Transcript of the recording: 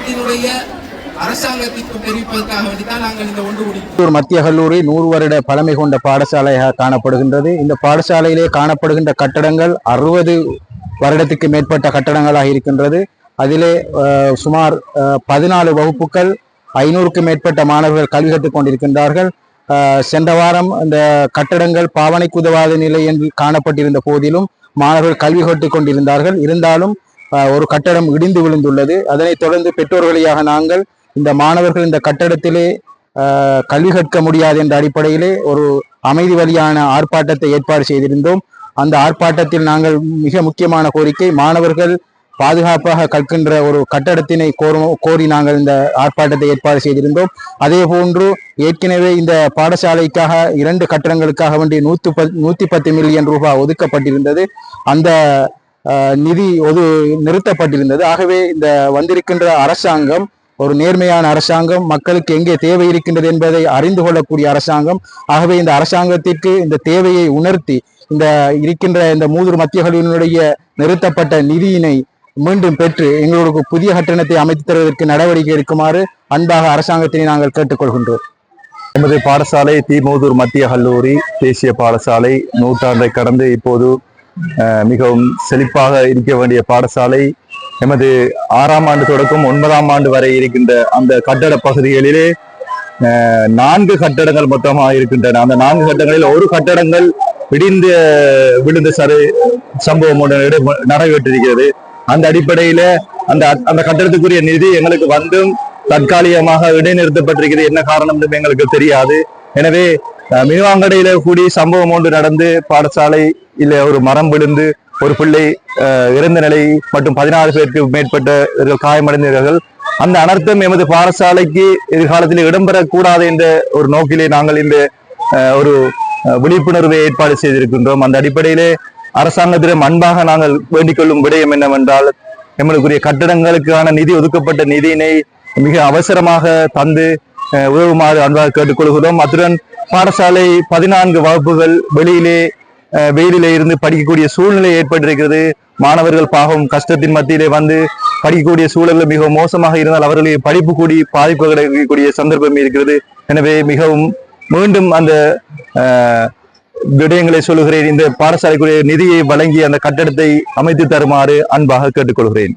நாட்டினுடைய அரசாங்கத்திற்கு தெரிவிப்பதற்காக வேண்டித்தான் நாங்கள் இந்த ஒன்று மத்திய கல்லூரி நூறு வருட பழமை கொண்ட பாடசாலையாக காணப்படுகின்றது. இந்த பாடசாலையிலே காணப்படுகின்ற கட்டடங்கள் அறுபது வருடத்துக்கு மேற்பட்ட கட்டடங்களாக இருக்கின்றது. அதிலே சுமார் பதினாலு வகுப்புகள் ஐநூறுக்கு மேற்பட்ட மாணவர்கள் கல்வி கற்றுக் கொண்டிருக்கின்றார்கள். சென்ற வாரம் இந்த கட்டடங்கள் பாவனைக்கு உதவாத நிலை என்று காணப்பட்டிருந்த போதிலும் மாணவர்கள் கல்வி கற்றுக் கொண்டிருந்தார்கள். இருந்தாலும் ஒரு கட்டடம் இடிந்து விழுந்துள்ளது. அதனைத் தொடர்ந்து பெற்றோர் வழியாக நாங்கள் இந்த மாணவர்கள் இந்த கட்டடத்திலே கல்வி கற்க முடியாது என்ற அடிப்படையிலே ஒரு அமைதி வழியான ஆர்ப்பாட்டத்தை ஏற்பாடு செய்திருந்தோம். அந்த ஆர்ப்பாட்டத்தில் நாங்கள் மிக முக்கியமான கோரிக்கை மாணவர்கள் பாதுகாப்பாக கற்கின்ற ஒரு கட்டடத்தினை கோரும் கோரி நாங்கள் இந்த ஆர்ப்பாட்டத்தை ஏற்பாடு செய்திருந்தோம். அதே போன்று ஏற்கனவே இந்த பாடசாலைக்காக இரண்டு கட்டடங்களுக்காக வேண்டிய நூற்று பத் நூற்றி பத்து மில்லியன் ரூபாய் ஒதுக்கப்பட்டிருந்தது. அந்த நிதி ஒது நிறுத்தப்பட்டிருந்தது. ஆகவே இந்த வந்திருக்கின்ற அரசாங்கம் ஒரு நேர்மையான அரசாங்கம் மக்களுக்கு எங்கே தேவை இருக்கின்றது என்பதை அறிந்து கொள்ளக்கூடிய அரசாங்கம் ஆகவே இந்த அரசாங்கத்திற்கு இந்த தேவையை உணர்த்தி இந்த இருக்கின்ற இந்த மூதூர் மத்திய கல்வியினுடைய நிறுத்தப்பட்ட நிதியினை மீண்டும் பெற்று எங்களுக்கு புதிய கட்டணத்தை அமைத்து தருவதற்கு நடவடிக்கை எடுக்குமாறு அன்பாக அரசாங்கத்தினை நாங்கள் கேட்டுக்கொள்கின்றோம். எமது பாடசாலை தீமூதூர் மத்திய கல்லூரி தேசிய பாடசாலை நூற்றாண்டை கடந்து இப்போது மிகவும் செழிப்பாக இருக்க வேண்டிய பாடசாலை எமது ஆறாம் ஆண்டு தொடக்கம் ஒன்பதாம் ஆண்டு வரை இருக்கின்ற அந்த கட்டட பகுதிகளிலே அஹ், நான்கு கட்டடங்கள் மொத்தமாக இருக்கின்றன. அந்த நான்கு கட்டடங்களில் ஒரு கட்டடங்கள் இடிந்து விழுந்த சரு சம்பவம் ஒன்று நடைபெற்றிருக்கிறது. அந்த அடிப்படையில அந்த அந்த கட்டடத்துக்குரிய நிதி எங்களுக்கு வந்தும் தற்காலிகமாக இடைநிறுத்தப்பட்டிருக்கிறது. என்ன காரணம் என்று எங்களுக்கு தெரியாது. எனவே அஹ், கூடி சம்பவம் ஒன்று நடந்து பாடசாலை இல்ல ஒரு மரம் விழுந்து ஒரு பிள்ளை அஹ், இறந்த நிலை மற்றும் பதினாறு பேருக்கு மேற்பட்ட காயமடைந்தவர்கள் அந்த அனர்த்தம் எமது பாடசாலைக்கு எதிர்காலத்தில் இடம்பெறக்கூடாது என்ற ஒரு நோக்கிலே நாங்கள் இந்த ஒரு விழிப்புணர்வை ஏற்பாடு செய்திருக்கின்றோம். அந்த அடிப்படையிலே அரசாங்கத்திடம் அன்பாக நாங்கள் வேண்டிக் கொள்ளும் விடயம் என்னவென்றால் எங்களுக்குரிய கட்டடங்களுக்கான நிதி ஒதுக்கப்பட்ட நிதியினை மிக அவசரமாக தந்து உதவுமாறு அன்பாக கேட்டுக்கொள்கிறோம். அத்துடன் பாடசாலை பதினான்கு வகுப்புகள் வெளியிலே வெயிலிலே இருந்து படிக்கக்கூடிய சூழ்நிலை ஏற்பட்டிருக்கிறது. மாணவர்கள் பாவம் கஷ்டத்தின் மத்தியிலே வந்து படிக்கக்கூடிய சூழல்கள் மிகவும் மோசமாக இருந்தால் அவர்களுடைய படிப்பு கூடி பாதிப்பு கிடைக்கக்கூடிய சந்தர்ப்பம் இருக்கிறது. எனவே மிகவும் மீண்டும் அந்த விடயங்களை சொல்லுகிறேன். இந்த பாடசாலைக்குரிய நிதியை வழங்கி அந்த கட்டடத்தை அமைத்து தருமாறு அன்பாக கேட்டுக்கொள்கிறேன்.